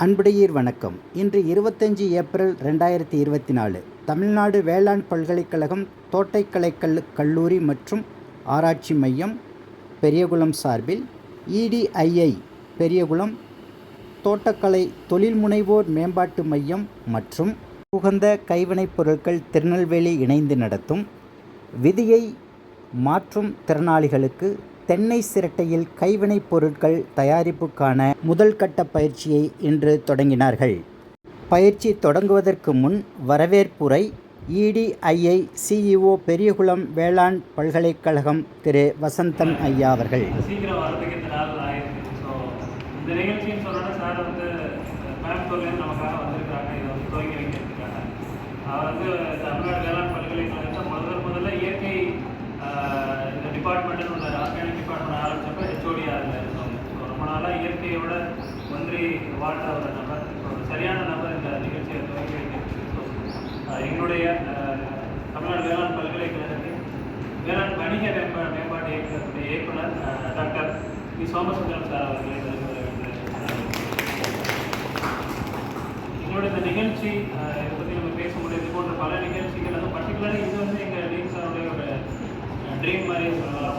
அன்புடையீர் வணக்கம். இன்று இருபத்தஞ்சி ஏப்ரல் ரெண்டாயிரத்தி இருபத்தி நாலு தமிழ்நாடு வேளாண் பல்கலைக்கழகம் தோட்டைக்கலை கல் கல்லூரி மற்றும் ஆராய்ச்சி மையம் பெரியகுளம் சார்பில் இடிஐஐ பெரியகுளம் தோட்டக்கலை தொழில் முனைவோர் மேம்பாட்டு மையம் மற்றும் உகந்த கைவினைப் பொருட்கள் திருநெல்வேலி இணைந்து நடத்தும் விதியை மாற்றும் திறனாளிகளுக்கு தென்னை சிரட்டையில் கைவினைப் பொருட்கள் தயாரிப்புக்கான முதல் கட்ட பயிற்சியை இன்று தொடங்கினார்கள். பயிற்சி தொடங்குவதற்கு முன் வரவேற்புரை இடிஐஐ சிஇஓ பெரியகுளம் வேளாண் பல்கலைக்கழகம் திரு. வசந்தன் ஐயா அவர்கள். அவர் வந்து தமிழ்நாடு வேளாண் பல்கலைக்கழகத்தில் முதல் முதல்ல இயற்கை ஆஹ், ஒன்று பண்ண ஆரம்பித்தப்ப ஆரம்பிச்சப்ப ஹெச்ஓடியாக இருந்தார். ரொம்ப நாளாக இயற்கையோட ஒன்றி வாழ்ற ஒரு நபர். ஒரு சரியான நபர் இந்த நிகழ்ச்சியை துவங்கி வைக்கிறதுக்கு ஸோ எங்களுடைய தமிழ்நாடு வேளாண் பல்கலைக்கழகத்தின் வேளாண் வணிக மேம்பா மேம்பாட்டு இயக்கத்துடைய இயக்குனர் டாக்டர் பி. சோமசுந்தரம் சார் அவர்களை வருகிறது எங்களோட இந்த நிகழ்ச்சி இதை பற்றி நம்ம பேச முடியாது. இது போன்ற பல நிகழ்ச்சிகள் அதுவும் பர்டிகுலராக இது வந்து எங்கள் டீம் சாருடைய ஒரு ட்ரீம் மாதிரி சொல்லலாம்.